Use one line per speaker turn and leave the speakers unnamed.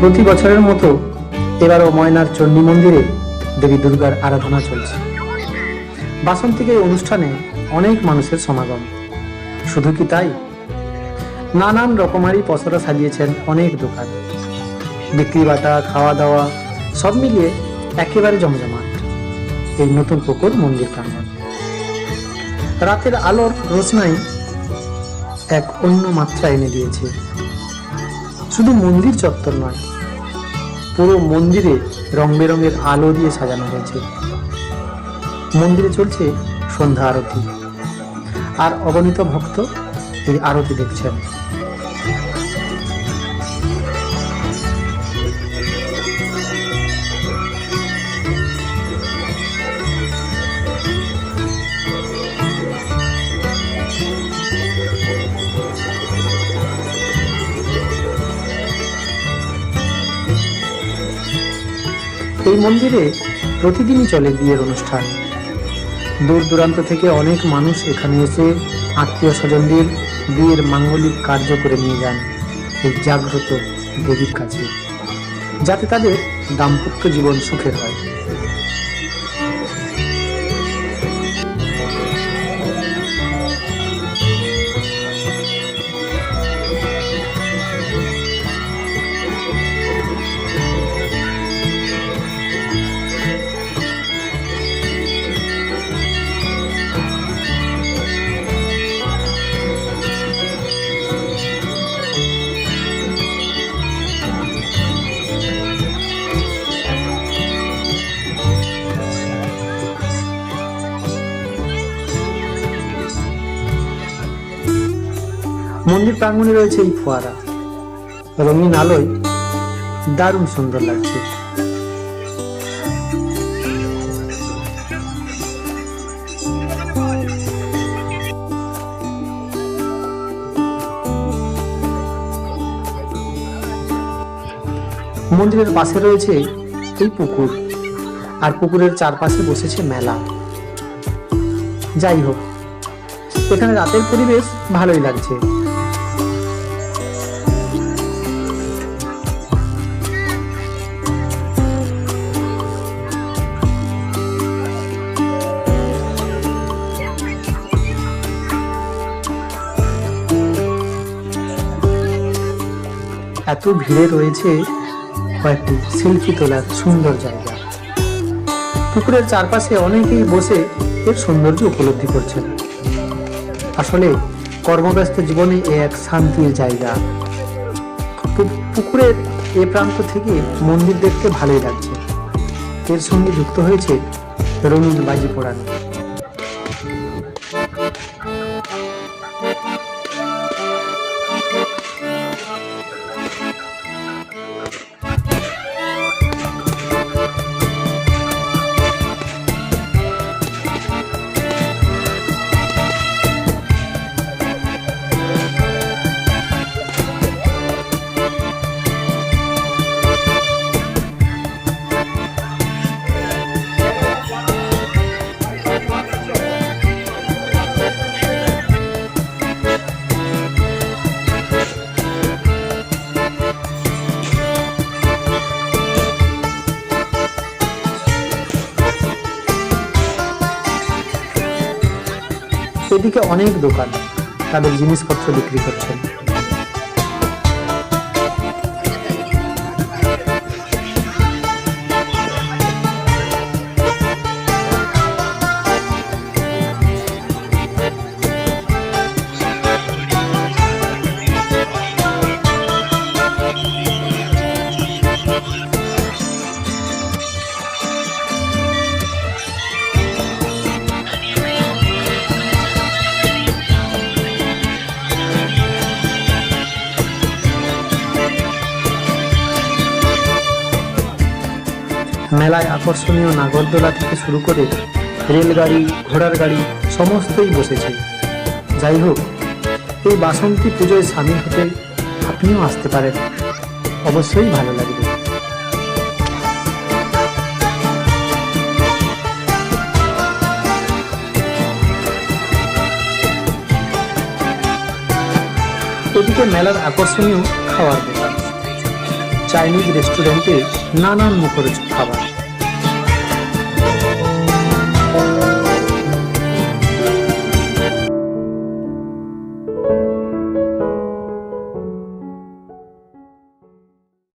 প্রতি বছরের মতো এবারও ময়নার চণ্ডী মন্দিরে দেবী দুর্গার আরাধনা চলছে। বাসন্তিক এই অনুষ্ঠানে অনেক মানুষের সমাগম। শুধু কি তাই? নানান রকমারি পসরা সাজিয়েছেন অনেক দোকান। বিক্রি বাটা খাওয়া দাওয়া সব মিলিয়ে একেবারে জমজমাট। এই নতুন পুকুর মন্দির প্রাঙ্গণ। রাতের আলোর রোশনাই এক অন্য মাত্রা এনে দিয়েছে। শুধু মন্দির চত্বর নয়, পুরো মন্দিরে রং বেরঙের আলো দিয়ে সাজানো হয়েছে। মন্দিরে চলছে সন্ধ্যা আরতি। আর অগণিত ভক্ত এই আরতি দেখছেন। এই মন্দিরে প্রতিদিনই চলে বিয়ের অনুষ্ঠান। দূর দূরান্ত থেকে অনেক মানুষ এখানে এসে আত্মীয় স্বজনদের বিয়ের মাঙ্গলিক কার্য করে নিয়ে যান এই জাগ্রত দেবীর কাছে, যাতে তাদের দাম্পত্য জীবন সুখের হয়। মন্দির প্রাঙ্গণে রয়েছে এই ফোয়ারা। রঙিন আলোয় দারুণ সুন্দর লাগছে। মন্দিরের পাশে রয়েছে এই পুকুর, আর পুকুরের চারপাশে বসেছে মেলা। যাই হোক, এখানে রাতের পরিবেশ ভালোই লাগছে। এত ভিড়ে রয়েছে কয়েকটি সেলফি তোলার সুন্দর জায়গা। পুকুরের চারপাশে অনেকেই বসে এর সৌন্দর্য উপলব্ধি করছেন। আসলে কর্মব্যস্ত জীবনে এ এক শান্তির জায়গা। পুকুরের এ প্রান্ত থেকে মন্দির দেখতে ভালোই লাগছে। এর সঙ্গে যুক্ত হয়েছে রঙিন বাজি পোড়ানো এদিকে অনেক দোকান তাদের জিনিসপত্র বিক্রি করছেন। মেলায় আকর্ষণীয় নাগরদোলা থেকে শুরু করে রেলগাড়ি, ঘোড়ার গাড়ি, সমস্তই বসেছে। যাই হোক, এই বাসন্তী পুজোয় সামিল হতে আপনিও আসতে পারেন। অবশ্যই ভালো লাগবে। এদিকে মেলার আকর্ষণীয় খাওয়ার দোকান। চাইনিজ রেস্টুরেন্টে নানান মুখরোচক kadar.